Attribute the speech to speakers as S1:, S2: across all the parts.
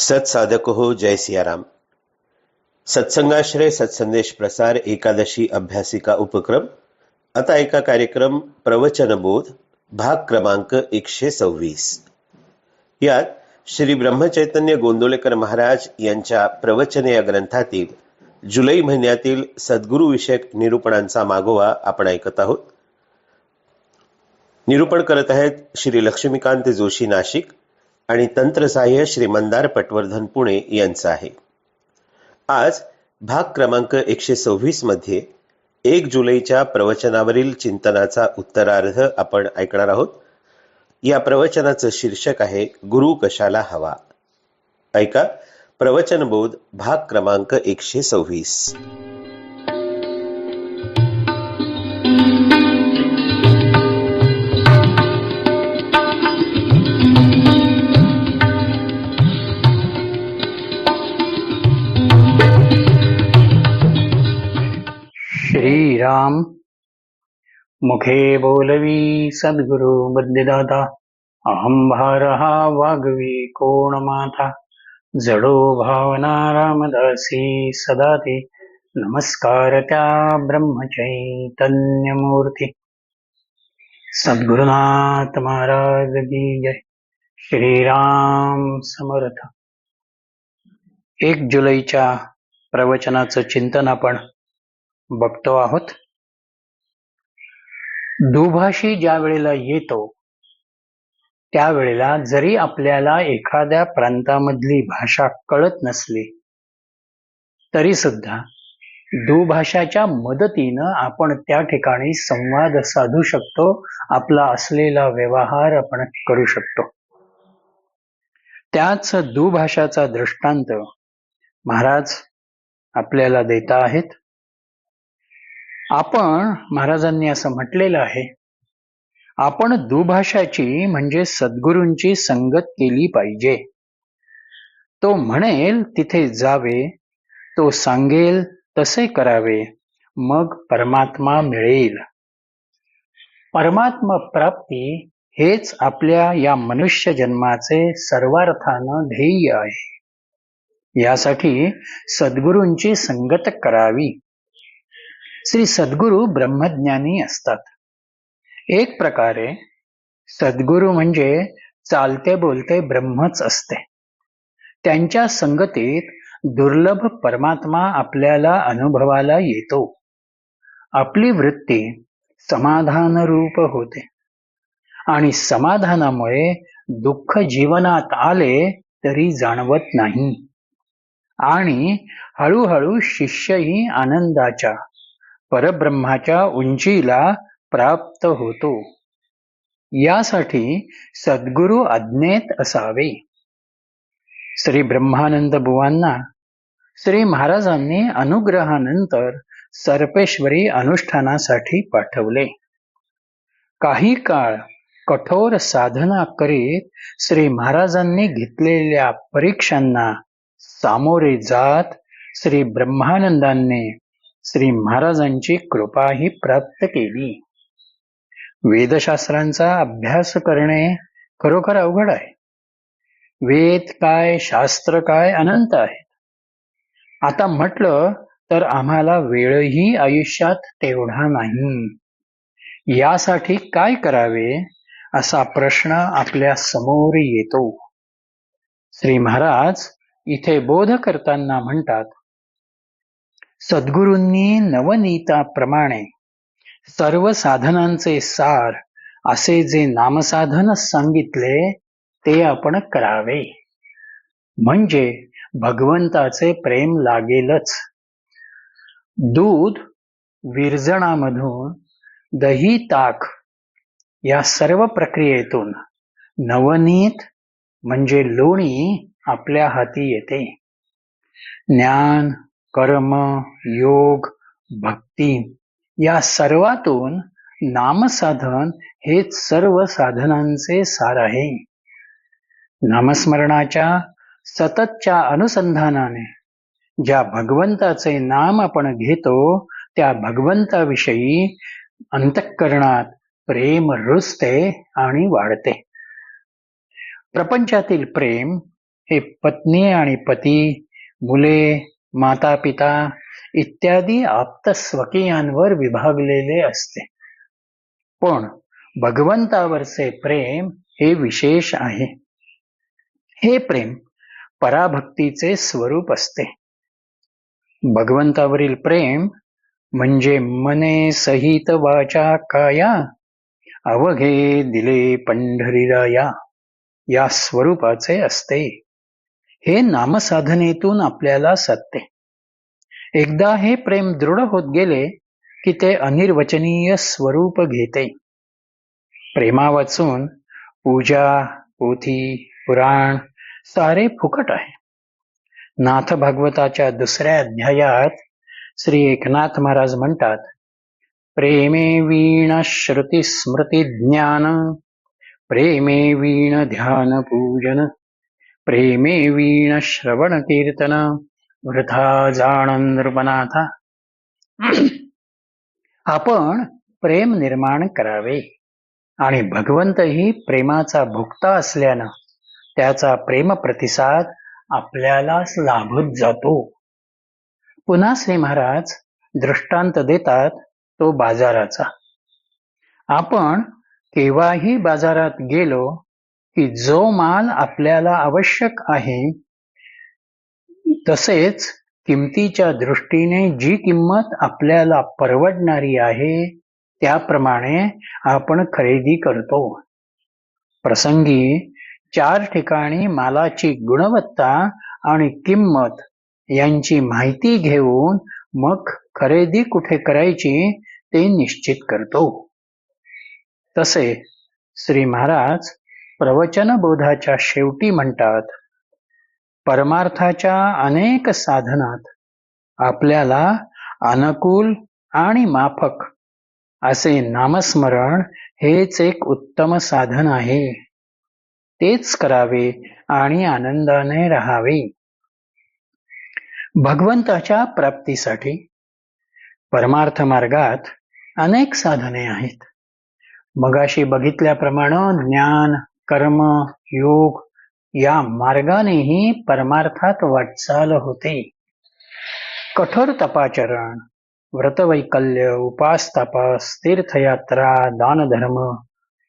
S1: सत्साधक हो जय सियाराम। सत्संगाश्रय सत्संदेश प्रसार एकादशी अभ्यासिका उपक्रम आता एका कार्यक्रम प्रवचनबोध भाग क्रमांक एकशे सव्वीस। यात श्री ब्रह्मचैतन्य गोंदोलेकर महाराज यांच्या प्रवचन या ग्रंथातील जुलै महिन्यातील सद्गुरुविषयक निरूपणांचा मागोवा आपण ऐकत आहोत। निरूपण करत आहेत श्री लक्ष्मीकांत जोशी नाशिक आणि तंत्रसाह्य श्री मंदार पटवर्धन पुणे यांचं आहे. आज भाग क्रमांक एकशे सव्वीसमध्ये एक जुलैच्या प्रवचनावरील चिंतनाचा उत्तरार्ध आपण ऐकणार आहोत. या प्रवचनाचं शीर्षक आहे गुरु कशाला हवा? ऐका प्रवचनबोध भाग क्रमांक एकशे सव्वीस.
S2: राम मुखे बोलवी सद्गुरु बुद्धिदाता अहं भारहा वागवी कोण माथा जडो भावना रामदासी सदा ते नमस्कार त्या ब्रह्मचैतन्यमूर्ती। सद्गुरुनाथ महाराज की जय। श्रीराम समर्थ। एक जुलैच्या प्रवचनाचं चिंतन आपण बघतो आहोत. दुभाषी ज्या वेळेला येतो त्यावेळेला जरी आपल्याला एखाद्या प्रांतामधली भाषा कळत नसली तरी सुद्धा दुभाषाच्या मदतीनं आपण त्या ठिकाणी संवाद साधू शकतो आपला असलेला व्यवहार आपण करू शकतो. त्याच दुभाषाचा दृष्टांत महाराज आपल्याला देता आहेत. आपण महाराजांनी असं म्हटलेलं आहे आपण दुभाषाची म्हणजे सद्गुरूंची संगत केली पाहिजे. तो म्हणेल तिथे जावे तो सांगेल तसे करावे मग परमात्मा मिळेल. परमात्मा प्राप्ती हेच आपल्या या मनुष्य जन्माचे सर्वार्थानं ध्येय आहे. यासाठी सद्गुरूंची संगत करावी. श्री सद्गुरू ब्रह्मज्ञानी असतात. एक प्रकारे सद्गुरू म्हणजे चालते बोलते ब्रह्मच असते. त्यांच्या संगतीत दुर्लभ परमात्मा आपल्याला अनुभवाला येतो. आपली वृत्ती समाधान रूप होते. आणि समाधानामुळे दुःख जीवनात आले तरी जाणवत नाही. आणि हळूहळू शिष्यही आनंदाच्या परब्रह्माच्या उंचीला प्राप्त होतो. यासाठी सद्गुरु अज्ञेत असावे. श्री ब्रह्मानंद बुवांना श्री महाराजांनी अनुग्रहानंतर सर्पेश्वरी अनुष्ठानासाठी पाठवले. काही काळ कठोर साधना करीत श्री महाराजांनी घेतलेल्या परीक्षांना सामोरे जात श्री ब्रह्मानंदांनी श्री महाराजांची कृपाही प्राप्त केली. वेदशास्त्रांचा अभ्यास करणे खरोखर अवघड आहे. वेद काय शास्त्र काय अनंत आहे. आता म्हटलं तर आम्हाला वेळही आयुष्यात तेवढा नाही. यासाठी काय करावे असा प्रश्न आपल्यासमोर येतो. श्री महाराज इथे बोध करताना म्हणतात सद्गुरूंनी नवनीताप्रमाणे सर्व साधनांचे सार असे जे नामसाधन सांगितले ते आपण करावे. म्हणजे भगवंताचे प्रेम लागेलच. दूध विरजणामधून दही ताक या सर्व प्रक्रियेतून नवनीत म्हणजे लोणी आपल्या हाती येते. ज्ञान कर्म योग भक्ती या सर्वातून नामसाधन हेच सर्व साधनांचे सार आहे. नामस्मरणाच्या सततच्या अनुसंधानाने ज्या भगवंताचे नाम आपण घेतो त्या भगवंताविषयी अंतःकरणात प्रेम रुजते आणि वाढते. प्रपंचातील प्रेम हे पत्नी आणि पती मुले माता पिता इत्यादी आप्तस्वकीयांवर विभागलेले असते. पण भगवंतावरचे प्रेम हे विशेष आहे. हे प्रेम पराभक्तीचे स्वरूप असते. भगवंतावरील प्रेम म्हणजे मने सहित वाचा काया अवघे दिले पंढरीराया या स्वरूपाचे असते. हे नामसाधनेतून आपल्याला सत्ते एकदा हे प्रेम दृढ होत गेले की ते अनिर्वचनीय स्वरूप घेते. प्रेमा वाचून पूजा पोथी पुराण सारे फुकट आहे. नाथ भागवताच्या दुसऱ्या अध्यायात श्री एकनाथ महाराज म्हणतात प्रेमे वीण श्रुती स्मृती ज्ञान प्रेमे वीण ध्यान पूजन प्रेमे वीण श्रवण कीर्तन वृथा जाण नृपनाथा। आपण प्रेम निर्माण करावे आणि भगवंतही प्रेमाचा भुक्ता असल्यानं त्याचा प्रेम प्रतिसाद आपल्यालाच लाभत जातो. पुन्हा श्री महाराज दृष्टांत देतात तो बाजाराचा. आपण केव्हाही बाजारात गेलो की जो माल आपल्याला आवश्यक आहे तसेच किमतीच्या दृष्टीने जी किंमत आपल्याला परवडणारी आहे त्याप्रमाणे आपण खरेदी करतो. प्रसंगी चार ठिकाणी मालाची गुणवत्ता आणि किंमत यांची माहिती घेऊन मग खरेदी कुठे करायची ते निश्चित करतो. तसे श्री महाराज प्रवचन बोधाच्या शेवटी म्हणतात परमार्थाच्या अनेक साधनात आपल्याला अनुकूल आणि माफक असे नामस्मरण हेच एक उत्तम साधन आहे. तेच करावे आणि आनंदाने राहावे. भगवंताच्या प्राप्तीसाठी परमार्थ मार्गात अनेक साधने आहेत. मगाशी बघितल्याप्रमाणे ज्ञान कर्म योग या मार्गानेही परमार्थात वाटचाल होते. कठोर तपाचरण व्रतवैकल्य उपास तपास तीर्थयात्रा दानधर्म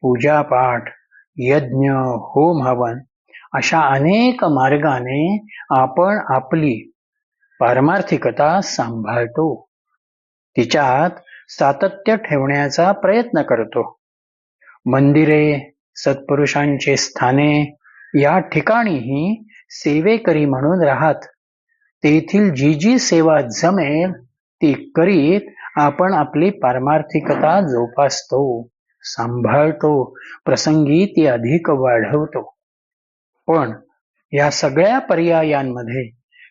S2: पूजापाठ यज्ञ होम हवन अशा अनेक मार्गाने आपण आपली पारमार्थिकता सांभाळतो. तिच्यात सातत्य ठेवण्याचा प्रयत्न करतो. मंदिरे सत्पुरुषांचे स्थाने या ठिकाणीही सेवेकरी म्हणून राहत. तेथील जी जी सेवा जमेल ती करीत आपण आपली पारमार्थिकता जोपासतो सांभाळतो प्रसंगी ती अधिक वाढवतो. पण या सगळ्या पर्यायांमध्ये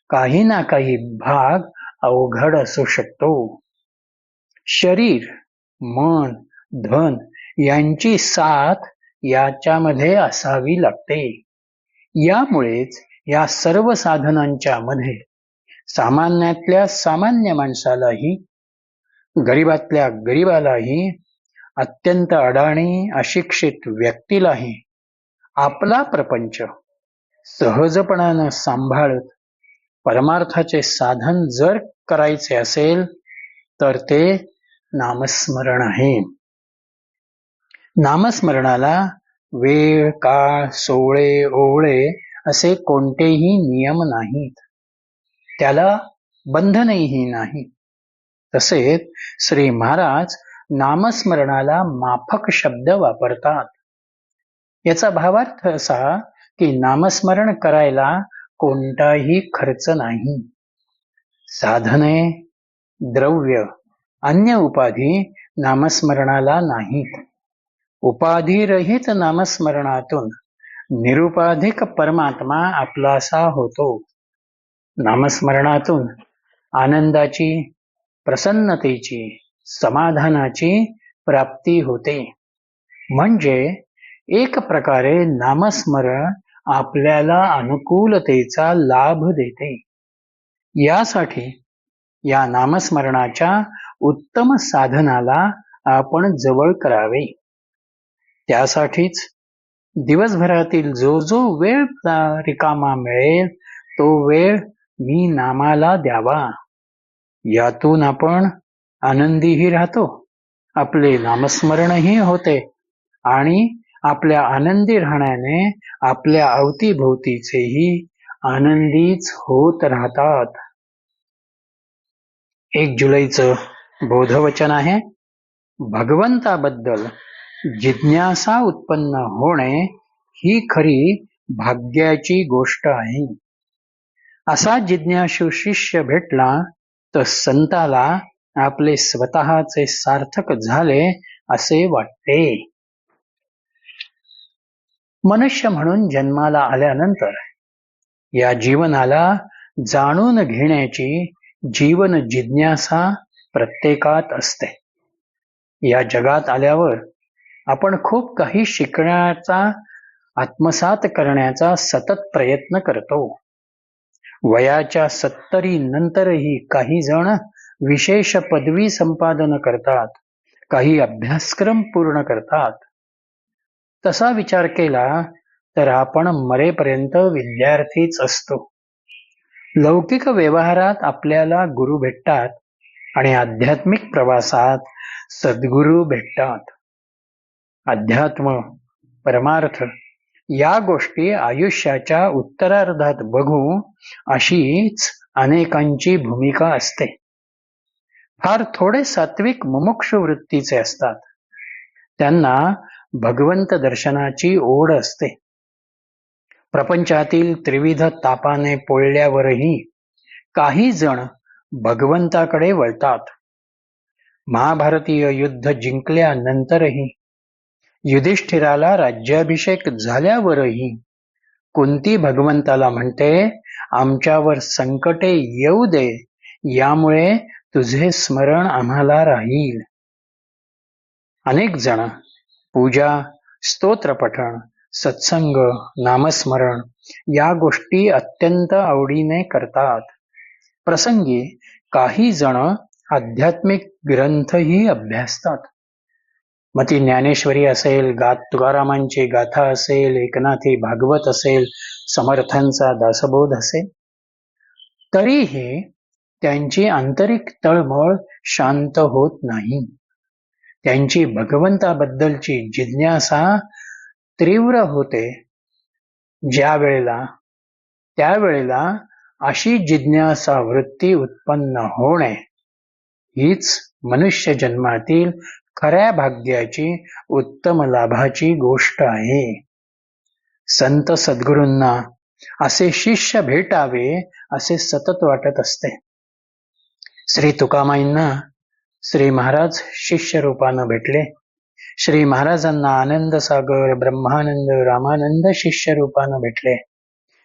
S2: काही ना काही भाग अवघड असू शकतो. शरीर मन धन यांची साथ याच्यामध्ये असावी लागते. यामुळेच या सर्व साधनांच्या मध्ये सामान्यातल्या सामान्य माणसालाही गरीबातल्या गरीबालाही अत्यंत अडाणी अशिक्षित व्यक्तीलाही आपला प्रपंच सहजपणानं सांभाळत परमार्थाचे साधन जर करायचे असेल तर ते नामस्मरण आहे. नामस्मरणाला वेळ काळ सोळे ओवळे असे कोणतेही नियम नाहीत. त्याला बंधनही नाही. तसेच श्री महाराज नामस्मरणाला माफक शब्द वापरतात. याचा भावार्थ असा की नामस्मरण करायला कोणताही खर्च नाही. साधने द्रव्य अन्य उपाधी नामस्मरणाला नाहीत. उपाधिरहित नामस्मरणातून निरुपाधिक परमात्मा आपलासा होतो. नामस्मरणातून आनंदाची प्रसन्नतेची समाधानाची प्राप्ती होते. म्हणजे एक प्रकारे नामस्मरण आपल्याला अनुकूलतेचा लाभ देते. यासाठी या नामस्मरणाच्या उत्तम साधनाला आपण जवळ करावे. त्यासाठीच दिवसभरातील जो जो वेळ रिकामा मिळेल तो वेळ मी नामाला द्यावा. यातून आपण आनंदीही राहतो. आपले नामस्मरणही होते आणि आपल्या आनंदी राहण्याने आपल्या अवतीभोवतीचेही आनंदीच होत राहतात. एक जुलैचं बोधवचन आहे. भगवंताबद्दल जिज्ञासा उत्पन्न होणे ही खरी भाग्याची गोष्ट आहे. असा जिज्ञासू शिष्य भेटला तर संताला आपले स्वतःचे सार्थक झाले असे वाटते. मनुष्य म्हणून जन्माला आल्यानंतर या जीवनाला जाणून घेण्याची जीवन जिज्ञासा प्रत्येकात असते. या जगात आल्यावर आपण खूप काही शिकण्याचा आत्मसात करण्याचा सतत प्रयत्न करतो. वयाच्या सत्तरी नंतरही काही जण विशेष पदवी संपादन करतात काही अभ्यासक्रम पूर्ण करतात. तसा विचार केला तर आपण मरेपर्यंत विद्यार्थीच असतो. लौकिक व्यवहारात आपल्याला गुरु भेटतात आणि आध्यात्मिक प्रवासात सद्गुरू भेटतात. अध्यात्म परमार्थ या गोष्टी आयुष्याच्या उत्तरार्धात बघू अशीच अनेकांची भूमिका असते. फार थोडे सात्विक मुमुक्ष वृत्तीचे असतात. त्यांना भगवंत दर्शनाची ओढ असते. प्रपंचातील त्रिविध तापाने पोळल्यावरही काही जण भगवंताकडे वळतात. महाभारतीय युद्ध जिंकल्यानंतरही युधिष्ठिराला राज्याभिषेक झाल्यावरही कुंती भगवंताला म्हणते आमच्यावर संकटे येऊ दे यामुळे तुझे स्मरण आम्हाला राहील. अनेक जण पूजा स्तोत्रपठण सत्संग नामस्मरण या गोष्टी अत्यंत आवडीने करतात. प्रसंगी काही जण आध्यात्मिक ग्रंथही अभ्यासतात. मग ती ज्ञानेश्वरी असेल गा तुकारामांची गाथा असेल एकनाथी भागवत असेल समर्थांचा दासबोध असेल. तरीही त्यांची आंतरिक तळमळ शांत होत नाही. त्यांची भगवंताबद्दलची जिज्ञासा तीव्र होते. ज्या वेळेला त्यावेळेला अशी जिज्ञासा वृत्ती उत्पन्न होणे हीच मनुष्य जन्मातील खऱ्या भाग्याची उत्तम लाभाची गोष्ट आहे. संत सद्गुरूंना असे शिष्य भेटावे असे सतत वाटत असते. श्री तुकामाईंना श्री महाराज शिष्य रूपानं भेटले. श्री महाराजांना आनंद सागर ब्रह्मानंद रामानंद शिष्य रूपानं भेटले.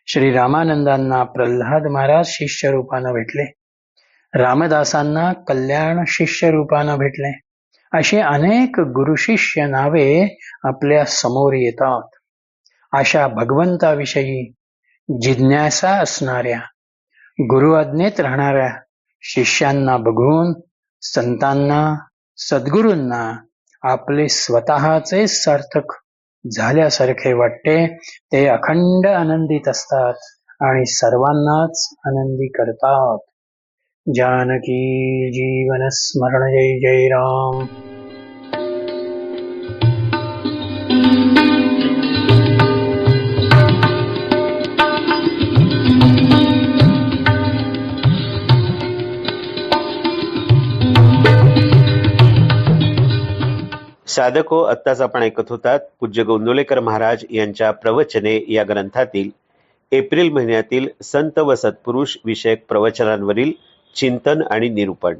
S2: श्री रामानंदांना प्रल्हाद महाराज शिष्य रूपानं भेटले. रामदासांना कल्याण शिष्य रूपानं भेटले. अशी अनेक गुरुशिष्य नावे आपल्यासमोर येतात. अशा भगवंताविषयी जिज्ञासा असणाऱ्या गुरु आज्ञेत राहणाऱ्या शिष्यांना बघून संतांना सद्गुरूंना आपले स्वतःचे सार्थक झाल्यासारखे वाटते ते अखंड आनंदित असतात आणि सर्वांनाच आनंदी करतात. जानकी जीवन स्मरण जय जय राम।
S1: साधको आत्ताच आपण ऐकत होतात पूज्य गोंदोलेकर महाराज यांच्या प्रवचने या ग्रंथातील एप्रिल महिन्यातील संत व सत्पुरुष विषयक प्रवचनांवरील चिंतन आणि निरूपण.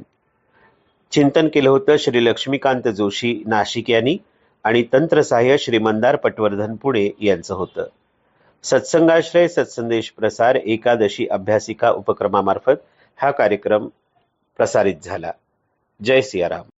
S1: चिंतन केलं होतं श्री लक्ष्मीकांत जोशी नाशिक यांनी आणि तंत्रसहाय्य श्री मंदार पटवर्धन पुणे यांचं होतं. सत्संगाश्रय सत्संदेश प्रसार एकादशी अभ्यासिका उपक्रमामार्फत हा कार्यक्रम प्रसारित झाला. जय सियाराम.